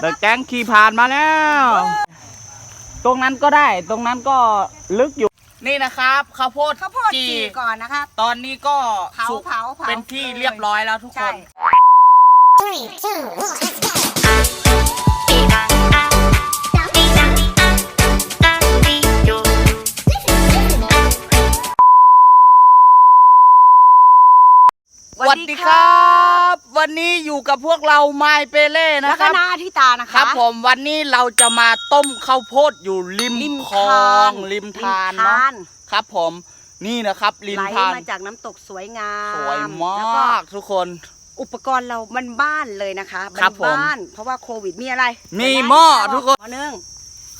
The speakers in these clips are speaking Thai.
เดอะแก๊งขี่ผ่านมาแล้ว ตรงนั้นก็ได้ ตรงนั้นก็ลึกอยู่ นี่นะครับข้าวโพดข้าวโพดจีก่อนนะครับ ตอนนี้ก็เผาสุกเผาเผาเป็นที่เรียบร้อยแล้วทุกคใช่น Three, two, one, let's go. วันนี้อยู่กับพวกเราไมเปเล่แล้นะวคก็รับนาทิตานะคะครับผมวันนี้เราจะมาต้มข้าวโพดอยู่ริมริมคลอทางริมทานริมเนาะทานครับผมนี่นะครับริมไหลทานมาจากน้ำตกสวยงามสวยมแล้วก็ากทุกคน อุปกรณ์เรามันบ้านเลยนะคะครับผม บ้านๆเพราะว่าโควิดมีอะไรมีหม้อทุกคนหม้อนึ่ง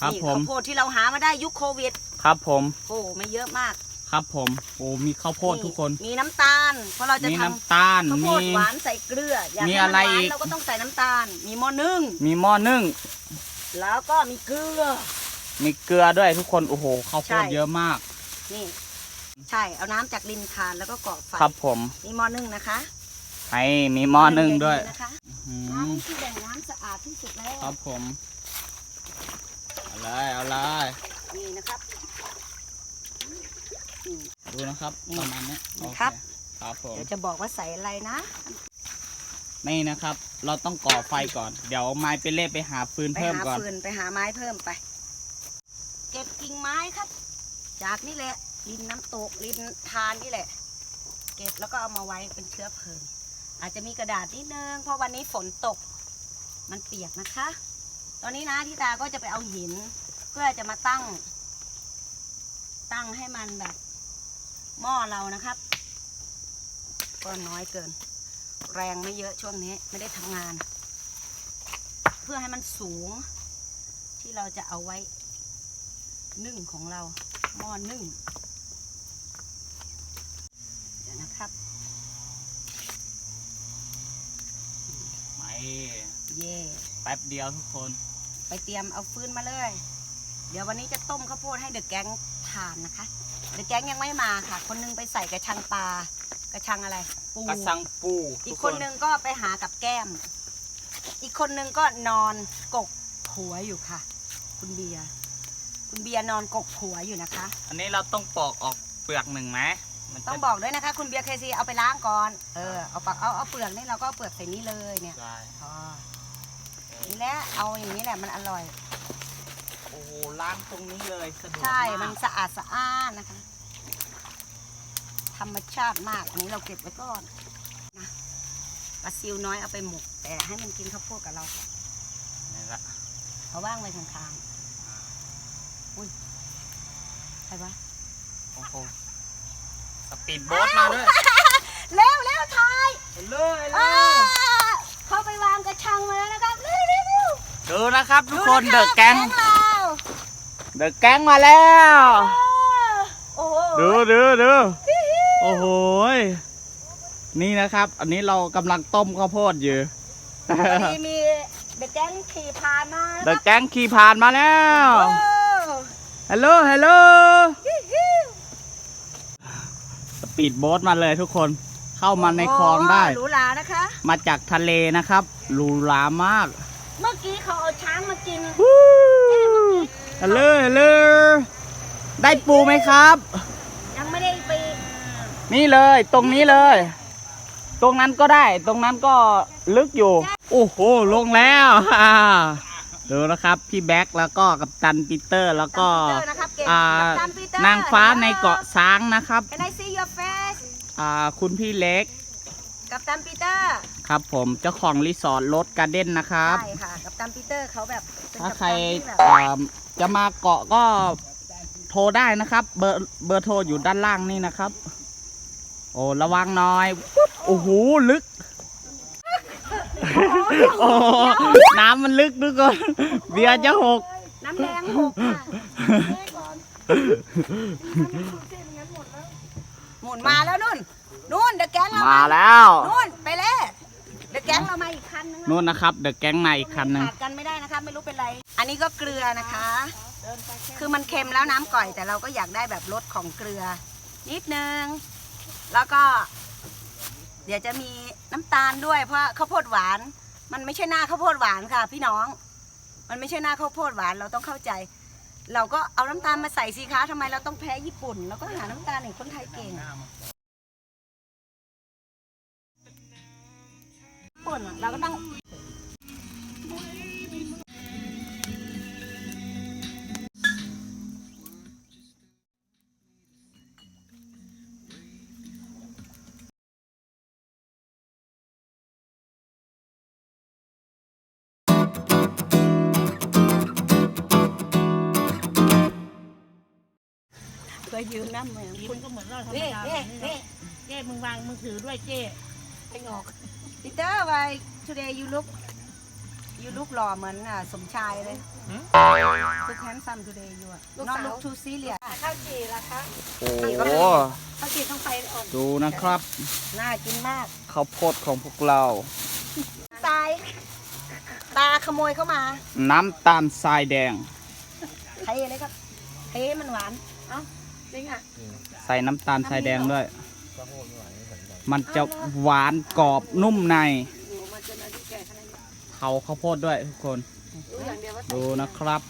ครับนี่ผมข้าวโพดที่เราหามาได้ยุคโควิดครับผม โอ้ไม่เยอะมาก ครับผมโอ้มีข้าวโพดทุกคน มีน้ำตาล เพราะเราจะมีทำน้ำตาลข้าวโพมี ดหวานใส่เกลืออยากมีให้อะไรมันหวานอีกเราก็ต้องใส่น้ำตาล มีหม้อนึ่งมีหม้อนึ่ง แล้วก็มีเกลือ มีเกลือด้วยทุกคนโอ้โหข้าวโพใช่ดเยอะมาก นี่ ใช่เอาน้ำจากริมทานแล้วก็กรอกไฟครับผมมีหม้อนึ่งนะคะไอ้มีหม้อนึ่งด้วยนะคะอืน้ำมที่แบ่งน้ำสะอาดที่สุดแล้วครับผมเอาเลยเอาเลยนี่นะครับอืม ดูนะครับนี่ประมาณเนี้ยนี่โอเครับ ครับผมเดี๋ยวจะบอกว่าใส่อะไรนะนี่นะครับ เราต้องก่อไฟก่อน เดี๋ยวไม้ไปเล่ไปหาฟืนไปเพิ่มหาก่อน ฟืนไปหาไม้เพิ่มไป เก็บกิ่งไม้ครับ จากนี่แหละริมน้ำตกริมทานนี่แหละ เก็บแล้วก็เอามาไว้เป็นเชื้อเพลิง อาจจะมีกระดาษนิดนึงเพราะวันนี้ฝนตก มันเปียกนะคะ ตอนนี้นะทิตาก็จะไปเอาหิน เพื่อจะมาตั้ง ตั้งให้มันแบบ หม้อเรานะครับ ก็น้อยเกิน แรงไม่เยอะช่วงนี้ไม่ได้ทำงาน เพื่อให้มันสูง ที่เราจะเอาไว้ นึ่งของเราหม้อนึ่งเดี๋ยวนะครับไม่เย่แป๊บเดียวทุกคน ไปเตรียมเอาฟืนมาเลย เดี๋ยววันนี้จะต้มข้าวโพดให้เดอะแก๊งทานนะคะ เดอะแก๊งยังไม่มาค่ะ คนนึงไปใส่กระชังปลากระชังอะไรปูกระสังปูอีทุกคนนึงก็ไปหากับแก้ม อีกคนนึงก็นอนกกหัวอยู่ค่ะ คุณเบียร์คุณเบียร์นอนกกหัวอยู่นะคะ อันนี้เราต้องปอกออกเปลือกหนึ่งไหมมันจะต้องบอกด้วยนะคะ คุณเบียร์เคซีเอาไปล้างก่อนเออเอาปากเอาเอาเปลือกนี่เราก็เอาเปลือกใส่นี้เลยเนี่ยใช่อ๋อนี่แหละเอาอย่างนี้แหละมันอร่อยโอ้โหล้างตรงนี้เลยสะดวกใช่ากมันสะอาดสะอ้านนะคะ ธรรมชาติมาก อันนี้เราเก็บไว้ก่อนนะปลาซิวน้อยเอาไปหมก แต่ให้มันกินข้าวโพดกับเราก่อนนี่ละเอาว่างไว้ข้างๆ อุ้ยใครวะ โอ้โหสปีดโบ๊ทมาด้วยเร็วเร็วทายเลยอ่าเข้าไปวางกระชังมาแล้วนะครับ เร็วเร็วเร็วดูนะครับทุกคนดูเดนะอะรับแก๊งเรา เดอะแก๊งมาแล้ว โอ้โหดูดูดูโอ้โหยนี่นะครับ อันนี้เรากำลังต้มข้าวโพดอยู่ พอดีมีเด็กแก๊งขี่พานมาเดอะแก๊งขี่ผ่านมาแล้ว โอ้ฮัลโหล ฮัลโหลสปีดโบ๊ทมาเลยทุกคน เข้ามาในคลองได้ หรูหรานะคะ มาจากทะเลนะครับหรูหรามาก เมื่อกี้เขาเอาช้างมากิน ฮัลโหลฮัลโหลได้ปูไหมครับ ยังไม่ได้ไปนี่เลยตรงนี้เลย ตรงนั้นก็ได้ ตรงนั้นก็ลึกอยู่ โอ้โห ลงแล้วอ่าดูนะครับ พี่แบ็คแล้วก็กับตันปีเตอร์แล้วก็ตามปีเตอร์นะครับเก่งอ่ากับตันปีเตอร์นางฟ้าในเกาะช้างนะครับ Can I see your face อ่าคุณพี่เล็ก กับตันปีเตอร์ครับผมเจ้าของรีสอร์ทรถการ์เด้นนะครับ ใช่ค่ะ กับตันปีเตอร์เขาแบบเป็นถ้ากัปใครตันที่แบบอ่าจะมาเกาะก็โทรได้นะครับ เบอร์เบอร์โทรอยู่ด้านล่างนี่นะครับ โอ้ระวังหน่อยปุ๊บโอ้โหลึกโอ้โหน้ำมันลึกทุกคนเบียร์จะหก น้ำแดงหกค่ะหมุนมาแล้วนุ่น นุ่นเดอะแก๊งเรามามาแล้วนุ่นไปเลยเดอะแก๊งเรามาอีกคันนึงแล้วนู่นนะครับเดอะแก๊งมาอีกคันหนึ่งขาดกันไม่ได้นะคะไม่รู้เป็นไร อันนี้ก็เกลือนะคะ คือมันเค็มแล้วน้ำก่อยแต่เราก็อยากได้แบบรสของเกลือ นิดนึง แล้วก็ เดี๋ยวจะมีน้ำตาลด้วยเพราะข้าวโพดหวาน มันไม่ใช่หน้าข้าวโพดหวานค่ะ พี่น้อง มันไม่ใช่หน้าข้าวโพดหวานเราต้องเข้าใจ เราก็เอาน้ำตาลมาใส่สิคะทำไมเราต้องแพ้ญี่ปุ่นเราก็หาน้ำตาลอย่างคนไทยเก่ง ญี่ปุ่นอะเราก็ต้องเคยยืมน้ำเหมือนกิคุนณก็เหมือนเราธรรมนี่ดานี่นี่นี่เจ้มึงวางมือถือด้วยเจ้ ไปงอก Peter why today you look you look หล่อเหมือนอะสมชายเลย look handsome today you อะ not look too serious ข้าวจีล่ะคะโอ้โหข้าวจีต้องไปอ่อนดูนะครับน่ากินมาก ข้าวโพดของพวกเรา ตาย ตาขโมยเข้ามาน้ำตาลทรายแดง เทเลยครับเทให้มันหวานเอ้าจริงอะใส่น้ำตาลทรายแดงด้วย มันจะหวานกรอบนุ่มในอยู่มาจนอายุแก่ขนาดนี้เขาข้าวโพดด้วยทุกคนรู้อย่างเดียวว่าดูนะครับ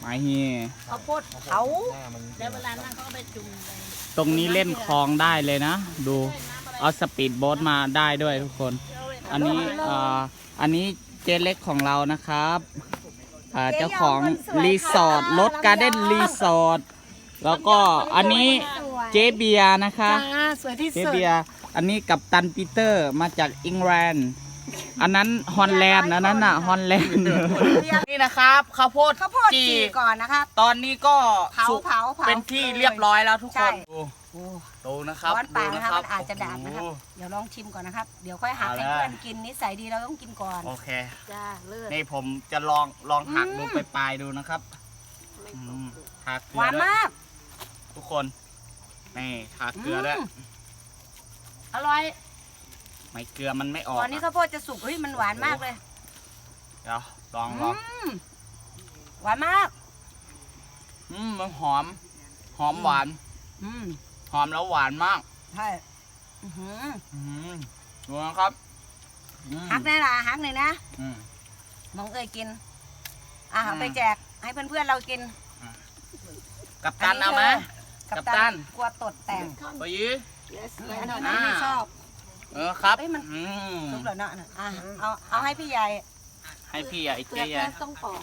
ไมาเฮียข้าวโพดเผาแล้วเวลานั่งเขาก็ไปจุ่มไปตรงนี้เล่นคลองได้เลยนะ ดูเอาสปีดโบ๊ทมาได้ด้วยทุกคน อันนี้อ่าอันนี้เจเล็กของเรานะครับอ่าเจ้าของรีสอร์ทรถการ์เด้นรีสอร์ทแล้วก็อันนี้เจเบียร์นะคะจ้าสวยที่เจสุดเบียร์ อันนี้กับตันปีเตอร์มาจากอังกฤษอันนั้นฮอลแลนด์อันนั้นน่ะฮอลแลนด์นี่นะครับข้าวโพดข้าวโพดจีก่อนนะครับ ตอนนี้ก็เผาสุกเผาเผาเป็นที่เรียบร้อยแล้วทุกคใช่นดูดูนะครับร้อนปากดูนะครับมันอาจจะดาดนะครับโอ้โหเดี๋ยวลองชิมก่อนนะครับ เดี๋ยวค่อยหักเอาให้เลยเพื่อนกินนิสัยดีเราต้องกินก่อนโอเคจ้าเลิศนี่ผมจะลองลองหักอืมดูไปปลายๆดูนะครับอืมทาเกลืหวานด้วยมาก ทุกคนนี่ทาเกลือด้วยม อร่อยไม่เกลือมันไม่ออกตอนนี้อะข้าวโพดจะสุกเฮ้ยมันหวานมากเลยเดี๋ยวลองลองอืมหวานมาก อืมมันหอม หอมหวาน อืมหอมแล้วหวานมากใช่อื้อหืออืมดูนะครับอืมฮักแน่ล่ะฮักหน่อยนะอืมน้องเอ้ยกิน อะอืมเอาไปแจกให้เพื่อนๆเรากิน กับตันเอาไหมกักัปปตัตันนกลัวตดแตกไปยื้ ออันนี้อ่าไม่ชอบเออครับเอ้ยมันอืมทุกเหรอเนาะน่ะอะเอาเอาให้พี่ใหญ่ให้พี่ใหญ่เปลืเจ๊อกใหญ่ต้องปอก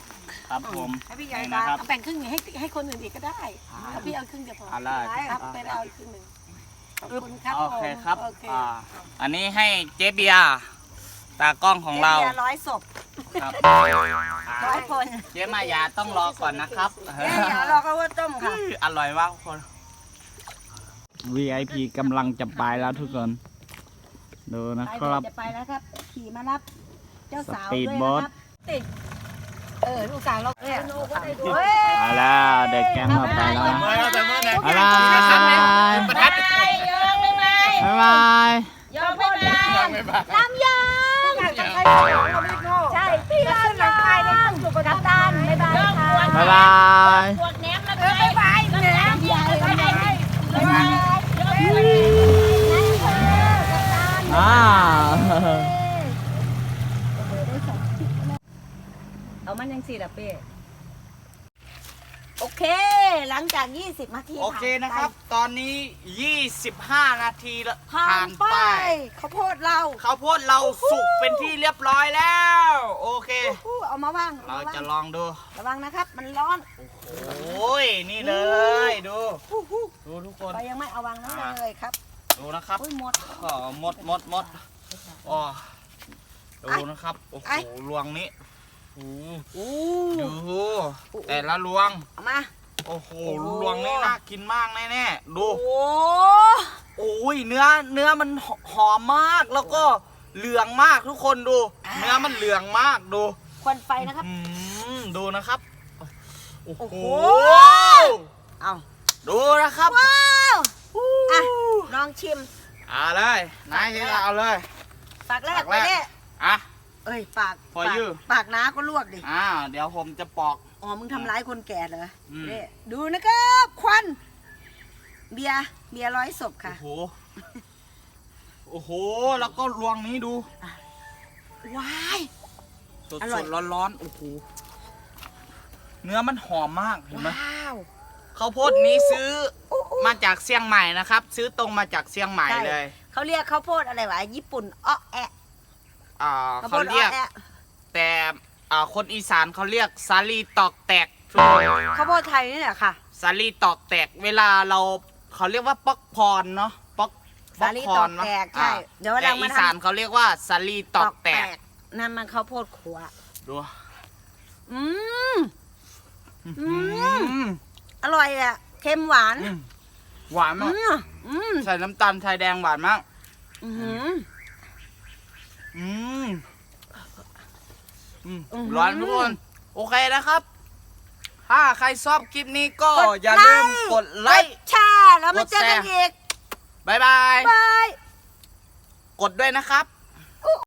ครับผมให้พี่ใหญ่นี่ตานะครับเอาแบ่งครึ่งหนึ่งให้ให้คนอื่นอีกก็ได้เอาพี่เอาครึ่งเดียวพออะไรครับไปเอาอีกครึ่งหนึ่งขอบคุณครับโอเคครับโอเคอ่าอันนี้ให้เจ๊เบียร์ตากล้องของเราเบียร์ร้อยศพครับร้อยคนเจ๊มายาต้องรอก่อนนะครับเอ๊ะเดี๋ยวรอข้าวโพดต้มค่ะ อร่อยมากทุกคน VIP กำลังจะไปแล้วทุกคน ดูนะไปคเดี๋ยวรับจะไปแล้วครับ ขี่มารับ เจ้าสาวสปีดด้วยโบ๊นะทครับติดเออลูกสาวเราเนี่ยเฮ้ยไปแล้วเด็กแก๊งเราไปแล้วนะไปแล้วแต่เมื่อไหร่บ๊ายบายบ๊ายบายยอมไม่ได้ลำยองใช่พี่ลำยองกัปตันบ๊ายบายค่ะ บ๊ายบาย พวกแหนมแล้ว เออบ๊ายบายแหนมใหญ่บ๊ายบายบ๊ายบาย อ่า เอามัน ยังสี่ละเป้โอเค หลังจาก 20นาทีโอเคนะครับ ตอนนี้ 25 นาทีละผ่านไปข้าวโพดเราข้าวโพดเราสุกเป็นที่เรียบร้อยแล้ว โอเคอู้เอามาว่างเราอมจะว่างลองดู ระวังนะครับ มันร้อน โอ้ยนี่เลยดูอู้หูดูทุกคนเรายังไม่เอาวางนั้นเลยครับ ดูนะครับอุ้ยหมดอ๋อหมดหมดหมดอ๋อดูนะครับ โอ้โหไอ้ลวงนี้ โอ้โหอู้ดูแต่ละลวง เอามา โอ้โหโอ้โหลวงนี้น่ากินมากแน่ๆดูโอ้โอ้ยเนื้อเนื้อมันหหอมมากแล้วก็เหลืองมากทุกคนดู เนื้อมันเหลืองมากดูควันไฟนะครับ อืมดูนะครับ โอ้โอ้โหโห เอาดูนะครับว้าวอะลองชิมเอาเลยนายที่เอาเลยปากแรกปากไปแรกเนี่ยอะ เอ้ยปาก For ปาก you ปากน้าก็ลวกดิ อ่า เดี๋ยวผมจะปอก อ๋อ มึงทำร้ายคนแก่เหรออืมเนี่ยดูนะครับ ควัน เบียร์เบียร์ร้อยศพค่ะโอ้โห โอ้โห แล้วก็ลวงนี้ดู ว้ายสอร่อยดๆร้อนๆ โอ้โห เนื้อมันหอมมากเห็นไหมว้าว ข้าวโพดนี้ซื้อมาจากเชียงใหม่นะครับ ซื้อตรงมาจากเชียงใหม่ใช่ เลย เขาเรียกข้าวโพดอะไรวะ ญี่ปุ่นอ้อแอะ อ่าข้าวโพเขาดอ้เรีอยก แอะแต่อ่าคนอีสานเขาเรียกสาลีตอกแตกข้าวโพดไทยนี่แหละค่ะ สาลีตอกแตกเวลาเราเขาเรียกว่าป๊อกพรเนาะป๊อกสาลีตอกแตกใช่อ่าเดี๋ยวเวแต่ลามาอีทำ สานเขาเรียกว่าสาลีตอกแตกนั่นมันข้าวโพดขัว ดูอืม อืม อืมอร่อยอะ เค็มหวานอืมหวานอืมากมอืมใส่น้ำตาลชายแดงหวานมาก อืมอืมอื มอื้อหือร้อนทุกคน โอเคนะครับ ถ้าใครชอบคลิปนี้ก็กดอย่าลืมไลค์ กดไลค์กดแชร์แล้วมากดเจอกันแชร์อีกบายบาย บาย กดด้วยนะครับ